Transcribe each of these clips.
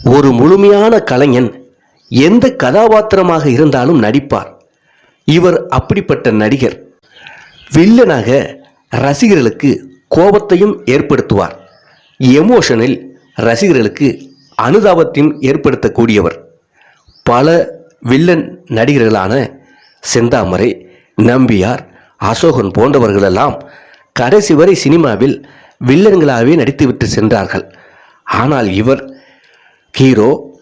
ஒரு முழுமையான கலைஞன் எந்த கதாபாத்திரமாக இருந்தாலும் நடிப்பார். இவர் அப்படிப்பட்ட நடிகர். வில்லனாக ரசிகர்களுக்கு கோபத்தையும் ஏற்படுத்துவார். எமோஷனில் ரசிகர்களுக்கு அனுதாபத்தையும் ஏற்படுத்தக்கூடியவர். பல வில்லன் நடிகர்களான செந்தாமரை நம்பியார் அசோகன் போன்றவர்களெல்லாம் கடைசி வரை சினிமாவில் வில்லன்களாகவே நடித்துவிட்டு சென்றார்கள். ஆனால் இவர் ஹீரோ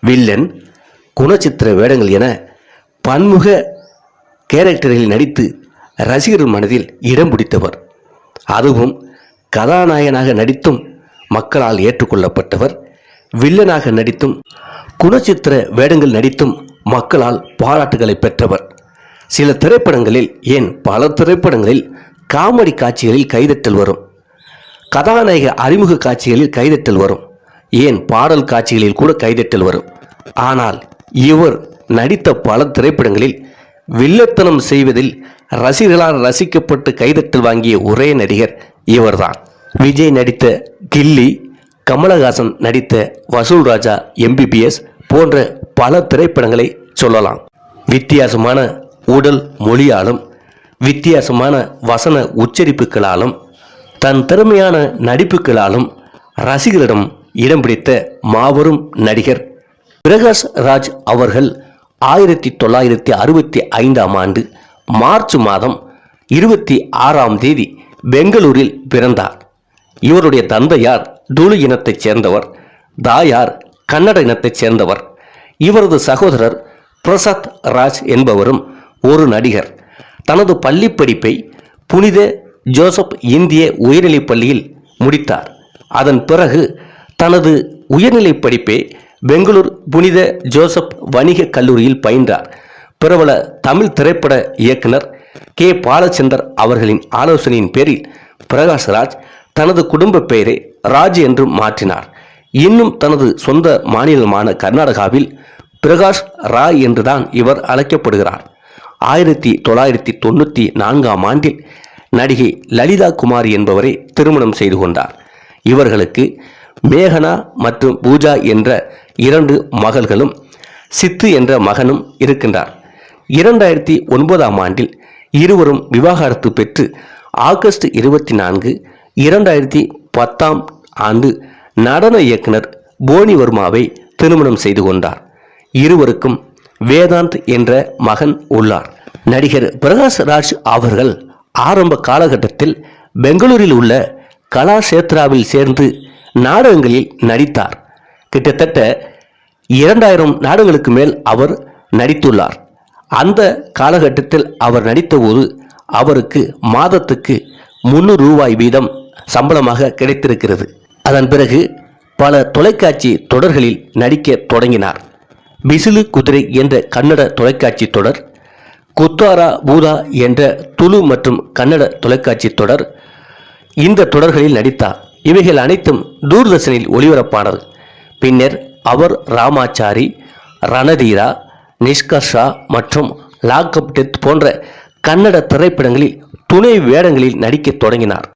வில்லன் குணச்சித்திர வேடங்கள் என பன்முக கேரக்டர்களில் நடித்து ரசிகர்கள் மனதில் இடம் பிடித்தவர். அதுவும் கதாநாயகனாக நடித்தும் மக்களால் ஏற்றுக்கொள்ளப்பட்டவர். வில்லனாக நடித்தும் குணச்சித்திர வேடங்கள் நடித்தும் மக்களால் பாராட்டுகளை பெற்றவர். சில திரைப்படங்களில் ஏன் பல திரைப்படங்களில் காமெடி காட்சிகளில் கைதட்டல் வரும். கதாநாயக அறிமுக காட்சிகளில் கைதட்டல் வரும். ஏன் பாடல் காட்சிகளில் கூட கைதட்டல் வரும்? ஆனால் இவர் நடித்த பல திரைப்படங்களில் வில்லத்தனம் செய்வதில் ரசிகர்களால் ரசிக்கப்பட்டு கைதட்டல் வாங்கிய ஒரே நடிகர் இவர்தான். விஜய் நடித்த கில்லி கமலஹாசன் நடித்த வசூல் ராஜா எம்பிபிஎஸ் போன்ற பல திரைப்படங்களை சொல்லலாம். வித்தியாசமான உடல் மொழியாலும் வித்தியாசமான வசன உச்சரிப்புகளாலும் தன் திறமையான நடிப்புகளாலும் ரசிகரிடம் இடம் பிடித்த மாபெரும் நடிகர் பிரகாஷ் ராஜ் அவர்கள் ஆயிரத்தி தொள்ளாயிரத்தி அறுபத்தி ஐந்தாம் ஆண்டு மார்ச் மாதம் இருபத்தி ஆறாம் தேதி பெங்களூரில் பிறந்தார். இவருடைய தந்தையார் துளு இனத்தைச் சேர்ந்தவர் தாயார் கன்னட இனத்தைச் சேர்ந்தவர். இவரது சகோதரர் பிரசாத் ராஜ் என்பவரும் ஒரு நடிகர். தனது பள்ளி படிப்பை புனித ஜோசப் இந்திய உயர்நிலைப் பள்ளியில் முடித்தார். அதன் பிறகு தனது உயர்நிலைப் படிப்பை பெங்களூர் புனித ஜோசப் வணிக கல்லூரியில் பயின்றார். பிரபல தமிழ் திரைப்பட இயக்குனர் கே. பாலச்சந்தர் அவர்களின் ஆலோசனையின் பேரில் பிரகாஷ்ராஜ் தனது குடும்ப பெயரை ராஜ் என்று மாற்றினார். இன்னும் தனது சொந்த மாநிலமான கர்நாடகாவில் பிரகாஷ் ராய் என்றுதான் இவர் அழைக்கப்படுகிறார். ஆயிரத்தி தொள்ளாயிரத்தி தொண்ணூற்றி நான்காம் ஆண்டில் நடிகை லலிதா குமாரி என்பவரை திருமணம் செய்து கொண்டார். இவர்களுக்கு மேகனா மற்றும் பூஜா என்ற இரண்டு மகள்களும் சித்து என்ற மகனும் இருக்கின்றார். இரண்டாயிரத்தி ஒன்பதாம் ஆண்டில் இருவரும் விவாகரத்து பெற்று ஆகஸ்ட் இருபத்தி நான்கு இரண்டாயிரத்தி பத்தாம் ஆண்டு நடன இயக்குனர் போனி வர்மாவை திருமணம் செய்து கொண்டார். இருவருக்கும் வேதாந்த் என்ற மகன் உள்ளார். நடிகர் பிரகாஷ் ராஜ் அவர்கள் ஆரம்ப காலகட்டத்தில் பெங்களூரில் உள்ள கலாஷேத்ராவில் சேர்ந்து நாடகங்களில் நடித்தார். கிட்டத்தட்ட இரண்டாயிரம் நாடகங்களுக்கு மேல் அவர் நடித்துள்ளார். அந்த காலகட்டத்தில் அவர் நடித்தபோது அவருக்கு மாதத்துக்கு முந்நூறு ரூபாய் வீதம் சம்பளமாக கிடைத்திருக்கிறது. அதன் பிறகு பல தொலைக்காட்சி தொடர்களில் நடிக்க தொடங்கினார். பிசிலு குதிரை என்ற கன்னட தொலைக்காட்சி தொடர் குத்தாரா பூதா என்ற துளு மற்றும் கன்னட தொலைக்காட்சி தொடர் இந்த தொடர்களில் நடித்தார். இவைகள் அனைத்தும் தூர்தர்ஷனில் ஒளிபரப்பானது. பின்னர் அவர் ராமாச்சாரி ரணதீரா நிஷ்கர்ஷா மற்றும் லாக்அப் டெத் போன்ற கன்னட திரைப்படங்களில் துணை வேடங்களில் நடிக்கத் தொடங்கினார்.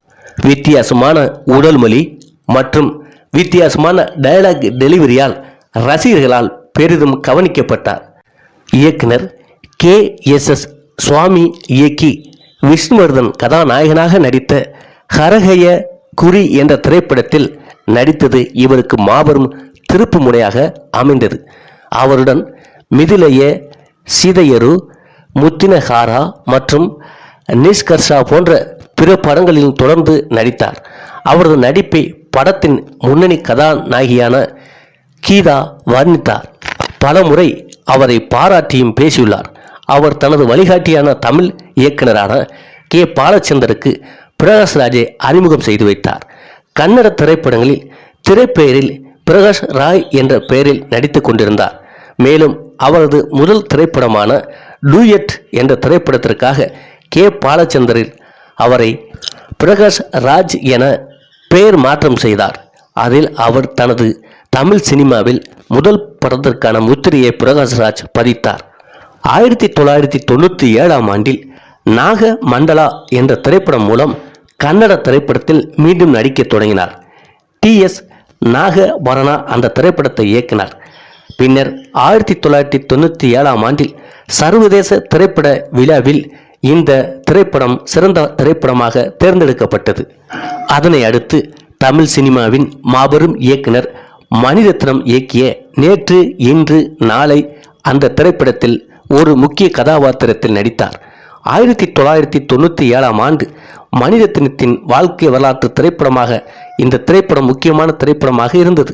வித்தியாசமான உடல் மொழி மற்றும் வித்தியாசமான டயலாக் டெலிவரியால் ரசிகர்களால் பெரிதும் கவனிக்கப்பட்டார். இயக்குனர் கே. எஸ். எஸ். சுவாமி இயக்கி விஷ்ணுவர்தன் கதாநாயகனாக நடித்த ஹரஹய குறி என்ற திரைப்படத்தில் நடித்தது இவருக்கு மாபெரும் திருப்பு முனையாக அமைந்தது. அவருடன் மிதிலைய சீதையரு முத்தினஹாரா மற்றும் நிஷ்கர்ஷா போன்ற பிற படங்களில் தொடர்ந்து நடித்தார். அவரது நடிப்பை படத்தின் முன்னணி கதாநாயகியான கீதா வர்ணித்தார். பல முறை அவரை பாராட்டியும் பேசியுள்ளார். அவர் தனது வழிகாட்டியான தமிழ் இயக்குனரான கே. பாலச்சந்தருக்கு பிரகாஷ் ராஜை அறிமுகம் செய்து வைத்தார். கன்னட திரைப்படங்களில் திரைப்பெயரில் பிரகாஷ் ராய் என்ற பெயரில் நடித்துக் கொண்டிருந்தார். மேலும் அவரது முதல் திரைப்படமான டூயட் என்ற திரைப்படத்திற்காக கே. பாலச்சந்தரில் அவரை பிரகாஷ் ராஜ் என பெயர் மாற்றம் செய்தார். அதில் அவர் தனது தமிழ் சினிமாவில் முதல் படத்திற்கான முத்திரையை பிரகாஷ்ராஜ் பதித்தார். ஆயிரத்தி தொள்ளாயிரத்தி தொண்ணூற்றி ஏழாம் ஆண்டில் நாக மண்டலா என்ற திரைப்படம் மூலம் கன்னட திரைப்படத்தில் மீண்டும் நடிக்கத் தொடங்கினார். டி. எஸ். நாகபரணா அந்த திரைப்படத்தை இயக்கினார். பின்னர் ஆயிரத்தி தொள்ளாயிரத்தி தொண்ணூற்றி ஏழாம் ஆண்டில் சர்வதேச திரைப்பட விழாவில் இந்த திரைப்படம் சிறந்த திரைப்படமாக தேர்ந்தெடுக்கப்பட்டது. அதனை அடுத்து தமிழ் சினிமாவின் மாபெரும் இயக்குனர் மணிரத்னம் இயக்கிய நேற்று இன்று நாளை அந்த திரைப்படத்தில் ஒரு முக்கிய கதாபாத்திரத்தில் நடித்தார். ஆயிரத்தி தொள்ளாயிரத்தி தொண்ணூற்றி ஏழாம் ஆண்டு மணிரத்னத்தின் வாழ்க்கை வரலாற்று திரைப்படமாக இந்த திரைப்படம் முக்கியமான திரைப்படமாக இருந்தது.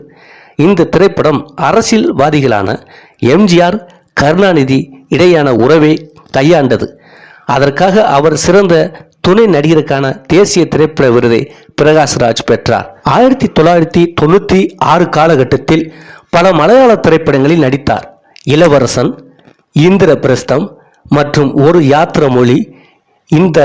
இந்த திரைப்படம் அரசியல்வாதிகளான எம்ஜிஆர் கருணாநிதி இடையான உறவை கையாண்டது. அதற்காக அவர் சிறந்த துணை நடிகருக்கான தேசிய திரைப்பட விருதை பிரகாஷ்ராஜ் பெற்றார். ஆயிரத்தி தொள்ளாயிரத்தி தொண்ணூற்றி ஆறு காலகட்டத்தில் பல மலையாள திரைப்படங்களில் நடித்தார். இளவரசன் இந்திரபிரஸ்தம் மற்றும் ஒரு யாத்திர மொழி இந்த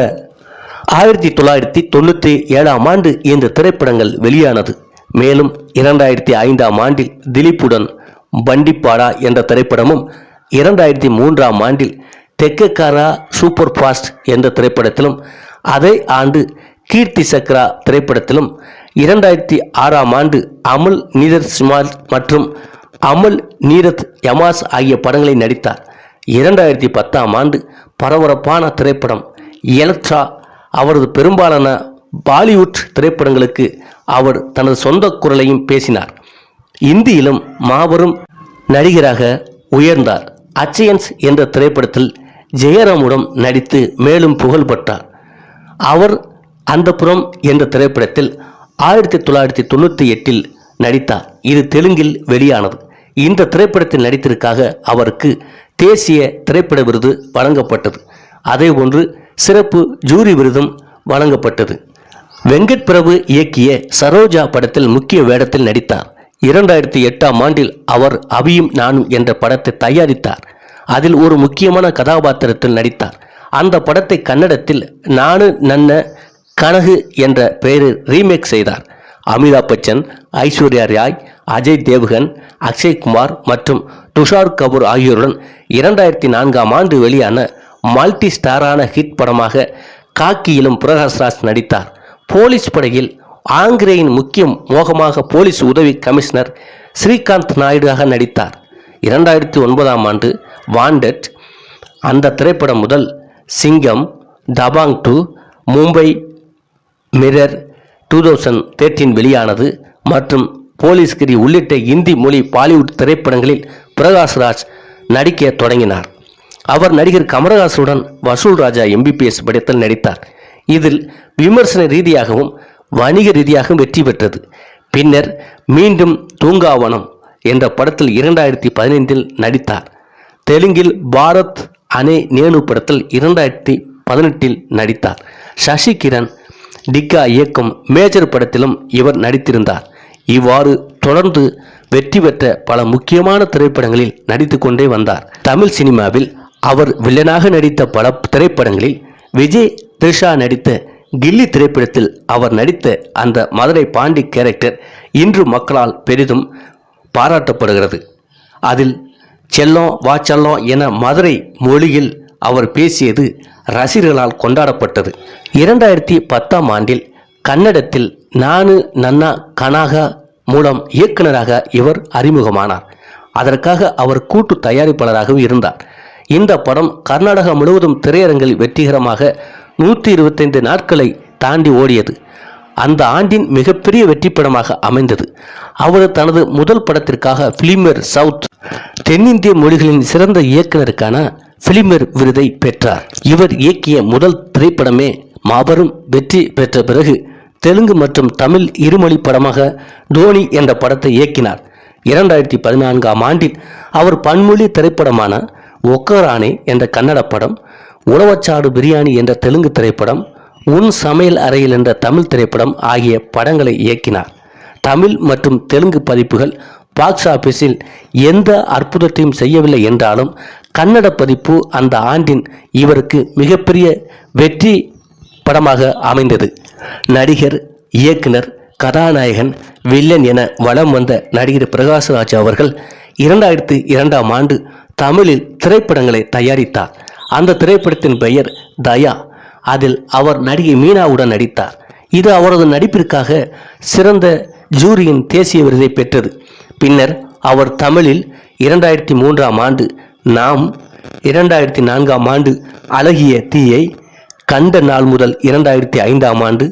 ஆயிரத்தி தொள்ளாயிரத்தி தொண்ணூற்றி ஏழாம் ஆண்டு இந்த திரைப்படங்கள் வெளியானது. மேலும் இரண்டாயிரத்தி ஐந்தாம் ஆண்டில் திலீப்புடன் பண்டிப்பாடா என்ற திரைப்படமும் இரண்டாயிரத்தி மூன்றாம் ஆண்டில் தெக்கக்காரா சூப்பர் ஃபாஸ்ட் என்ற திரைப்படத்திலும் அதே ஆண்டு கீர்த்தி சக்ரா திரைப்படத்திலும் இரண்டாயிரத்தி ஆறாம் ஆண்டு அமுல் நீரத் சிமால் மற்றும் அமல் நீரத் யமாஸ் ஆகிய படங்களில் நடித்தார். இரண்டாயிரத்தி பத்தாம் ஆண்டு பரபரப்பான திரைப்படம் எலக்ட்ரா. அவரது பெரும்பாலான பாலிவுட் திரைப்படங்களுக்கு அவர் தனது சொந்த குரலையும் பேசினார். இந்தியிலும் மாபெரும் நடிகராக உயர்ந்தார். அச்சயன்ஸ் என்ற திரைப்படத்தில் ஜெயராமுடன் நடித்து மேலும் புகழ் பெற்றார். அவர் அந்தபுரம் என்ற திரைப்படத்தில் ஆயிரத்தி தொள்ளாயிரத்தி தொண்ணூற்றி எட்டில் நடித்தார். இது தெலுங்கில் வெளியானது. இந்த திரைப்படத்தில் நடித்ததற்காக அவருக்கு தேசிய திரைப்பட விருது வழங்கப்பட்டது. அதே போன்று சிறப்பு ஜூரி விருதும் வழங்கப்பட்டது. வெங்கட் பிரபு இயக்கிய சரோஜா படத்தில் முக்கிய வேடத்தில் நடித்தார். இரண்டாயிரத்தி எட்டாம் ஆண்டில் அவர் அபியும் நானும் என்ற படத்தை தயாரித்தார். அதில் ஒரு முக்கியமான கதாபாத்திரத்தில் நடித்தார். அந்த படத்தை கன்னடத்தில் நானு நன்ன கனகு என்ற பெயரில் ரீமேக் செய்தார். அமிதாப் பச்சன் ஐஸ்வர்யா ராய் அஜய் தேவ்கன் அக்ஷய் குமார் மற்றும் துஷார் கபூர் ஆகியோருடன் இரண்டாயிரத்தி நான்காம் ஆண்டு வெளியான மல்டி ஸ்டாரான ஹிட் படமாக காக்கியிலும் பிரகாஷ்ராஜ் நடித்தார். போலீஸ் படையில் ஆங்கிரேயின் முக்கிய மோகமாக போலீஸ் உதவி கமிஷனர் ஸ்ரீகாந்த் நாயுடுவாக நடித்தார். இரண்டாயிரத்தி ஒன்பதாம் ஆண்டு வாண்டட் அந்த திரைப்படம் முதல் Singam Dabangg two Mumbai Mirror two thousand thirteen வெளியானது மற்றும் போலீஸ்கிரி உள்ளிட்ட இந்தி மொழி பாலிவுட் திரைப்படங்களில் பிரகாஷ்ராஜ் நடிக்க தொடங்கினார். அவர் நடிகர் கமலஹாசனுடன் வசூல் ராஜா எம்பிபிஎஸ் படத்தில் நடித்தார். இதில் விமர்சன ரீதியாகவும் வணிக ரீதியாகவும் வெற்றி பெற்றது. பின்னர் மீண்டும் தூங்காவனம் என்ற படத்தில் இரண்டாயிரத்தி பதினைந்தில் நடித்தார். தெலுங்கில் பாரத் அனே நேனு படத்தில் இரண்டாயிரத்தி பதினெட்டில் நடித்தார். சசி கிரண் டிக்கா இயக்கும் மேஜர் படத்திலும் இவர் நடித்திருந்தார். இவ்வாறு தொடர்ந்து வெற்றி பெற்ற பல முக்கியமான திரைப்படங்களில் நடித்து கொண்டே வந்தார். தமிழ் சினிமாவில் அவர் வில்லனாக நடித்த பல திரைப்படங்களில் விஜய் த்ரிஷா நடித்த கில்லி திரைப்படத்தில் அவர் நடித்த அந்த மதுரை பாண்டி கேரக்டர் இன்று மக்களால் பெரிதும் பாராட்டப்படுகிறது. அதில் செல்லம் வா செல்லம் என மதுரை மொழியில் அவர் பேசியது ரசிகர்களால் கொண்டாடப்பட்டது. இரண்டாயிரத்தி பத்தாம் ஆண்டில் கன்னடத்தில் நானு நன்னா கனாகா மூலம் இயக்குனராக இவர் அறிமுகமானார். அதற்காக அவர் கூட்டு தயாரிப்பாளராகவும் இருந்தார். இந்த படம் கர்நாடகா முழுவதும் திரையரங்கில் வெற்றிகரமாக நூற்றி இருபத்தைந்து நாட்களை தாண்டி ஓடியது. அந்த ஆண்டின் மிகப்பெரிய வெற்றி படமாக அமைந்தது. அவர் தனது முதல் படத்திற்காக பிலிமர் சவுத் தென்னிந்திய மொழிகளின் சிறந்த இயக்குனருக்கான பிலிமர் விருதை பெற்றார். இவர் இயக்கிய முதல் திரைப்படமே மாபெரும் வெற்றி பெற்ற பிறகு தெலுங்கு மற்றும் தமிழ் இருமொழி படமாக தோனி என்ற படத்தை இயக்கினார். இரண்டாயிரத்தி பதினான்காம் ஆண்டில் அவர் பன்மொழி திரைப்படமான ஒக்கரானே என்ற கன்னட படம் உழவச்சாடு பிரியாணி என்ற தெலுங்கு திரைப்படம் உன் சமையல் அறையில் என்ற தமிழ் திரைப்படம் ஆகிய படங்களை இயக்கினார். தமிழ் மற்றும் தெலுங்கு பதிப்புகள் பாக்ஸ் ஆபீஸில் எந்த அற்புதத்தையும் செய்யவில்லை என்றாலும் கன்னட பதிப்பு அந்த ஆண்டின் இவருக்கு மிகப்பெரிய வெற்றி படமாக அமைந்தது. நடிகர் இயக்குனர் கதாநாயகன் வில்லன் என வலம் வந்த நடிகர் பிரகாஷ்ராஜ் அவர்கள் இரண்டாயிரத்தி இரண்டாம் ஆண்டு தமிழில் திரைப்படங்களை தயாரித்தார். அந்த திரைப்படத்தின் பெயர் தயா. அதில் அவர் நடிகை மீனாவுடன் நடித்தார். இது அவரது நடிப்பிற்காக சிறந்த ஜூரியின் தேசிய விருதை பெற்றது. பின்னர் அவர் தமிழில் இரண்டாயிரத்தி மூன்றாம் ஆண்டு நாம் இரண்டாயிரத்தி நான்காம் ஆண்டு அழகிய தீயை கண்ட நாள் முதல் இரண்டாயிரத்தி ஐந்தாம் ஆண்டு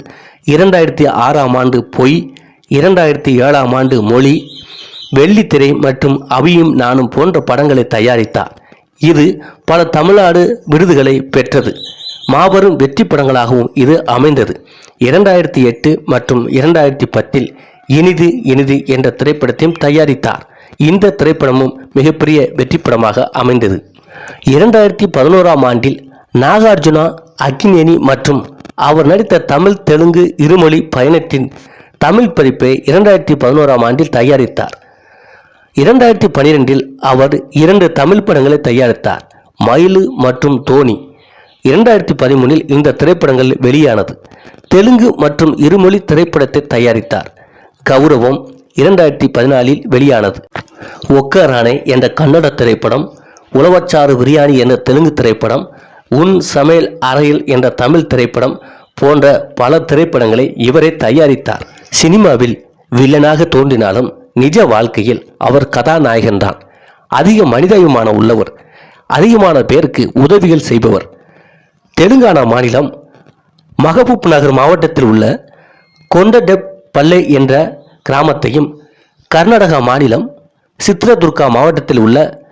இரண்டாயிரத்தி ஆறாம் ஆண்டு பொய் இரண்டாயிரத்தி ஏழாம் ஆண்டு மொழி வெள்ளித்திரை மற்றும் அவியும் நானும் போன்ற படங்களை தயாரித்தார். இது பல தமிழ்நாடு விருதுகளை பெற்றது. மாபெரும் வெற்றி படங்களாகவும் இது அமைந்தது. இரண்டாயிரத்தி எட்டு மற்றும் இரண்டாயிரத்தி பத்தில் இனிது இனிது என்ற திரைப்படத்தையும் தயாரித்தார். இந்த திரைப்படமும் மிகப்பெரிய வெற்றி படமாக அமைந்தது. இரண்டாயிரத்தி பதினோராம் ஆண்டில் நாகார்ஜுனா அக்னேனி மற்றும் அவர் நடித்த தமிழ் தெலுங்கு இருமொழி பயணத்தின் தமிழ் பதிப்பை இரண்டாயிரத்தி பதினோராம் ஆண்டில் தயாரித்தார். இரண்டாயிரத்தி பனிரெண்டில் அவர் இரண்டு தமிழ் படங்களை தயாரித்தார். மயிலு மற்றும் தோனி. இரண்டாயிரத்தி பதிமூணில் இந்த திரைப்படங்கள் வெளியானது. தெலுங்கு மற்றும் இருமொழி திரைப்படத்தை தயாரித்தார். கௌரவம் இரண்டாயிரத்தி பதினாலில் வெளியானது. ஒக்கரானே என்ற கன்னட திரைப்படம் உளவச்சாறு பிரியாணி என்ற தெலுங்கு திரைப்படம் உன் சமையல் அறையில் என்ற தமிழ் திரைப்படம் போன்ற பல திரைப்படங்களை இவரே தயாரித்தார். சினிமாவில் வில்லனாக தோன்றினாலும் நிஜ வாழ்க்கையில் அவர் கதாநாயகன்தான். அதிக மனிதாபிமானம் உள்ளவர். அதிகமான பேருக்கு உதவிகள் செய்பவர். தெலுங்கானா மாநிலம் மகபூப் நகர் மாவட்டத்தில் உள்ள கொண்டடெப் பல்லை என்ற கிராமத்தையும் கர்நாடகா மாநிலம் சித்ரதுர்கா மாவட்டத்தில் உள்ள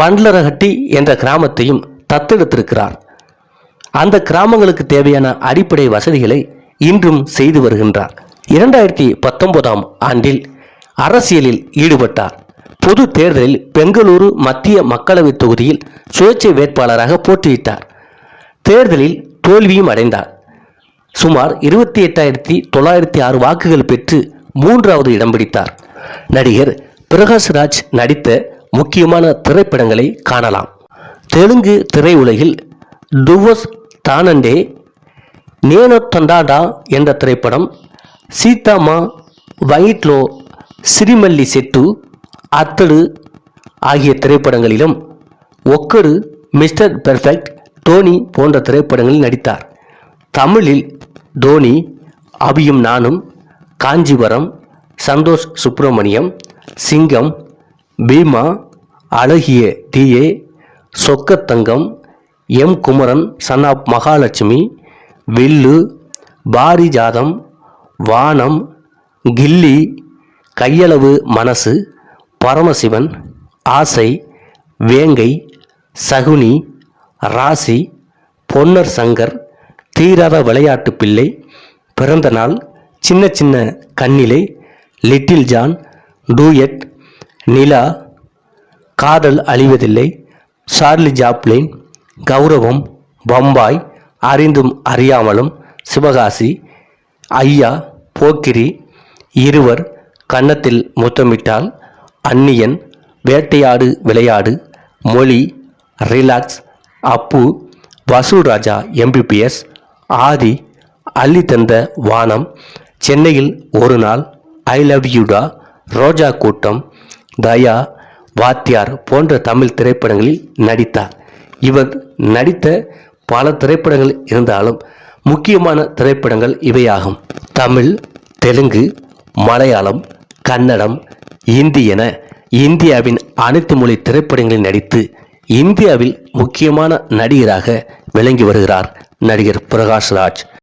பண்லரஹட்டி என்ற கிராமத்தையும் தத்தெடுத்திருக்கிறார். அந்த கிராமங்களுக்கு தேவையான அடிப்படை வசதிகளை இன்றும் செய்து வருகின்றார். இரண்டாயிரத்தி பத்தொன்பதாம் ஆண்டில் அரசியலில் ஈடுபட்டார். பொது தேர்தலில் பெங்களூரு மத்திய மக்களவைத் தொகுதியில் சுயேட்சை வேட்பாளராக போட்டியிட்டார். தேர்தலில் தோல்வியும் அடைந்தார். சுமார் இருபத்தி எட்டாயிரத்தி தொள்ளாயிரத்தி ஆறு வாக்குகள் பெற்று மூன்றாவது இடம் பிடித்தார். நடிகர் பிரகாஷ்ராஜ் நடித்த முக்கியமான திரைப்படங்களை காணலாம். தெலுங்கு திரையுலகில் டுவஸ் தானண்டே நேனோ தண்டாடா என்ற திரைப்படம் சீதாமா வயிட்லோ சிறிமல்லி செட்டு அத்தடு ஆகிய திரைப்படங்களிலும் ஒக்கடு மிஸ்டர் பெர்ஃபெக்ட் டோனி போன்ற திரைப்படங்களில் நடித்தார். தமிழில் தோனி அபியும் நானும் காஞ்சிபுரம் சந்தோஷ் சுப்பிரமணியம் சிங்கம் பீமா அழகிய DA Sokkathangam M Kumaran son of Mahalakshmi Villu Parijatham Vaanam கில்லி கையளவு மனசு பரமசிவன் ஆசை வேங்கை சகுனி ராசி பொன்னர் சங்கர் தீராத விளையாட்டு பிள்ளை பிறந்த நாள் Chinna Chinna Kannile little John duet Nila Kadhal Azhivathillai Charlie ஜாப்ளின் கௌரவம் பம்பாய் அறிந்தும் அறியாமலும் சிவகாசி ஐயா போக்கிரி இருவர் கன்னத்தில் முத்தமிட்டால் அந்நியன் வேட்டையாடு விளையாடு மொழி ரிலாக்ஸ் அப்பு வசூராஜா எம்பிபிஎஸ் ஆதி அள்ளி தந்த வானம் சென்னையில் ஒரு நாள் ஐ லவ் யூடா ரோஜா கூட்டம் தயா வாத்தியார் போன்ற தமிழ் திரைப்படங்களில் நடித்தார். இவர் நடித்த பல திரைப்படங்கள் இருந்தாலும் முக்கியமான திரைப்படங்கள் இவையாகும். தமிழ் தெலுங்கு மலையாளம் கன்னடம் இந்தி என இந்தியாவின் அனைத்து மொழி திரைப்படங்களில் நடித்து இந்தியாவில் முக்கியமான நடிகராக விளங்கி வருகிறார் நடிகர் பிரகாஷ்ராஜ்.